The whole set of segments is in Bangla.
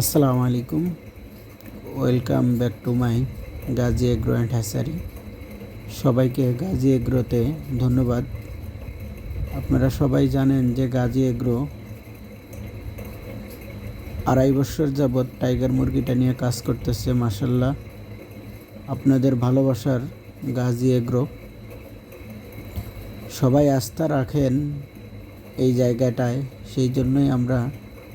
আসসালামু আলাইকুম। Welcome back to my Gazi agro and hatchery সবাইকে গাজী এগ্রোতে ধন্যবাদ। আপনারা সবাই জানেন যে গাজী এগ্রো আড়াই বছর যাবৎ টাইগার মুরগিটা নিয়ে কাজ করতেছে মাসাল্লাহ আপনাদের ভালোবাসার গাজী এগ্রো সবাই আস্থা রাখেন এই জায়গাটায়, সেই জন্যই আমরা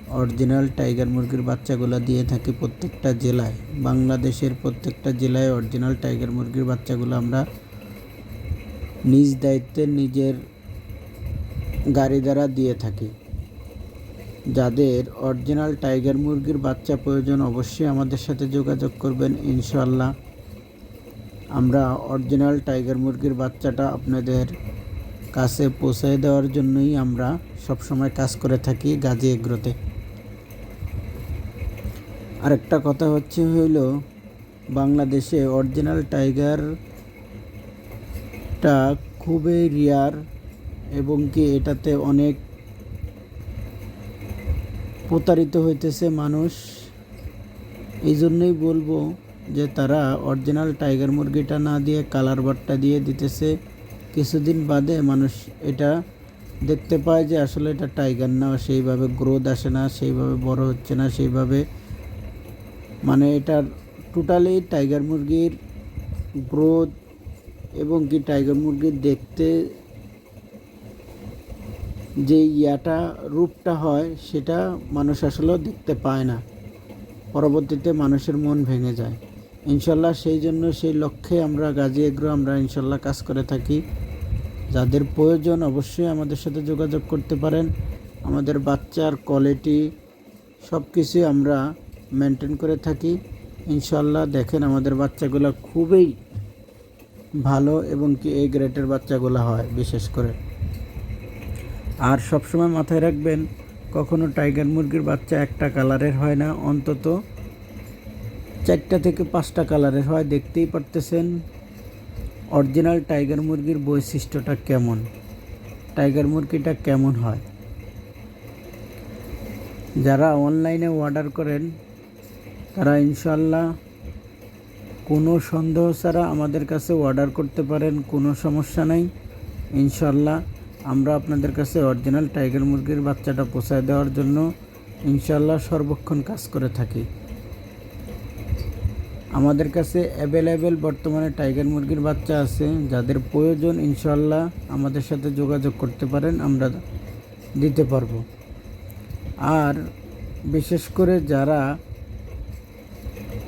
অরিজিনাল টাইগার মুরগির বাচ্চাগুলো দিয়ে থাকি প্রত্যেকটা জেলায়। বাংলাদেশের প্রত্যেকটা জেলায় অরিজিনাল টাইগার মুরগির বাচ্চাগুলো আমরা নিজ দায়িত্বে নিজের গাড়ি দ্বারা দিয়ে থাকি। যাদের অরিজিনাল টাইগার মুরগির বাচ্চা প্রয়োজন অবশ্যই আমাদের সাথে যোগাযোগ করবেন ইনশাল্লাহ আমরা অরিজিনাল টাইগার মুরগির বাচ্চাটা আপনাদের কাছে পৌঁছে দেওয়ার জন্যই আমরা সবসময় কাজ করে থাকি গাজী এগ্রোতে। আরেকটা কথা হচ্ছে হইল, বাংলাদেশে অরিজিনাল টাইগারটা খুবই রিয়ার এবং কি এটাতে অনেক প্রতারিত হইতেছে মানুষ। এই জন্যই বলব যে তারা অরিজিনাল টাইগার মুরগিটা না দিয়ে কালার বাটটা দিয়ে দিতেছে। কিছুদিন বাদে মানুষ এটা দেখতে পায় যে আসলে এটা টাইগার না, সেইভাবে গ্রোথ আসে না, সেইভাবে বড় হচ্ছে না, সেইভাবে মানে এটার টোটালি টাইগার মুরগির গ্রোথ এবং কি টাইগার মুরগির দেখতে যে ইয়াটা, রূপটা হয়, সেটা মানুষ আসলে দেখতে পায় না। পরবর্তীতে মানুষের মন ভেঙে যায়। ইনশাল্লাহ সেই জন্য সেই লক্ষ্যে আমরা গাজী এগ্রো, আমরা ইনশাল্লাহ কাজ করে থাকি। যাদের প্রয়োজন অবশ্যই আমাদের সাথে যোগাযোগ করতে পারেন। আমাদের বাচ্চার কোয়ালিটি সব কিছুই আমরা মেনটেন করে থাকি। ইনশাল্লাহ দেখেন আমাদের বাচ্চাগুলো খুবই ভালো এবং কি এই গ্রেটের বাচ্চাগুলো হয়, বিশেষ করে। আর সবসময় মাথায় রাখবেন, কখনো টাইগার মুরগির বাচ্চা একটা কালারের হয় না, অন্তত চারটা থেকে পাঁচটা কালারের হয়। দেখতেই পারতেছেন অরিজিনাল টাইগার মুরগির বৈশিষ্ট্যটা কেমন টাইগার মুরগিটা কেমন হয়। যারা অনলাইনে অর্ডার করেন তারা ইনশাল্লাহ কোনো সন্দেহ ছাড়া আমাদের কাছে অর্ডার করতে পারেন, কোনো সমস্যা নাই। ইনশাল্লাহ আমরা আপনাদের কাছে অরিজিনাল টাইগার মুরগির বাচ্চাটা পোষায় দেওয়ার জন্য ইনশাল্লাহ সর্বক্ষণ কাজ করে থাকি। আমাদের কাছে অ্যাভেলেবেল বর্তমানে টাইগার মুরগির বাচ্চা আছে, যাদের প্রয়োজন ইনশাল্লাহ আমাদের সাথে যোগাযোগ করতে পারেন, আমরা দিতে পারব। আর বিশেষ করে যারা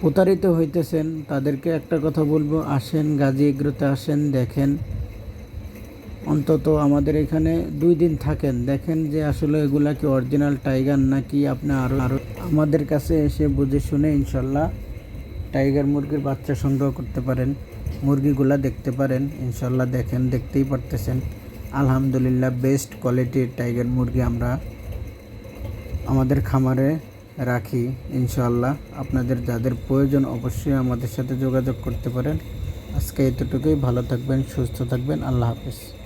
প্রতারিত হইতেছেন, তাদেরকে একটা কথা বলব, আসেন গাজী এগ্রোতে আসেন, দেখেন। অন্তত আমাদের এখানে দুই দিন থাকেন, দেখেন যে আসলে এগুলা কি অরিজিনাল টাইগার নাকি আপনি আরও আরও আমাদের কাছে এসে বুঝে শুনে ইনশাল্লাহ টাইগার মুরগির বাচ্চা সংগ্রহ করতে পারেন, মুরগিগুলা দেখতে পারেন, ইনশাল্লাহ দেখেন, দেখতেই পারতেছেন। আলহামদুলিল্লাহ বেস্ট কোয়ালিটির টাইগার মুরগি আমরা আমাদের খামারে রাখি ইনশাল্লাহ আপনাদের যাদের প্রয়োজন অবশ্যই আমাদের সাথে যোগাযোগ করতে পারেন। আজকে এতটুকুই। ভালো থাকবেন, সুস্থ থাকবেন। আল্লাহ হাফেজ।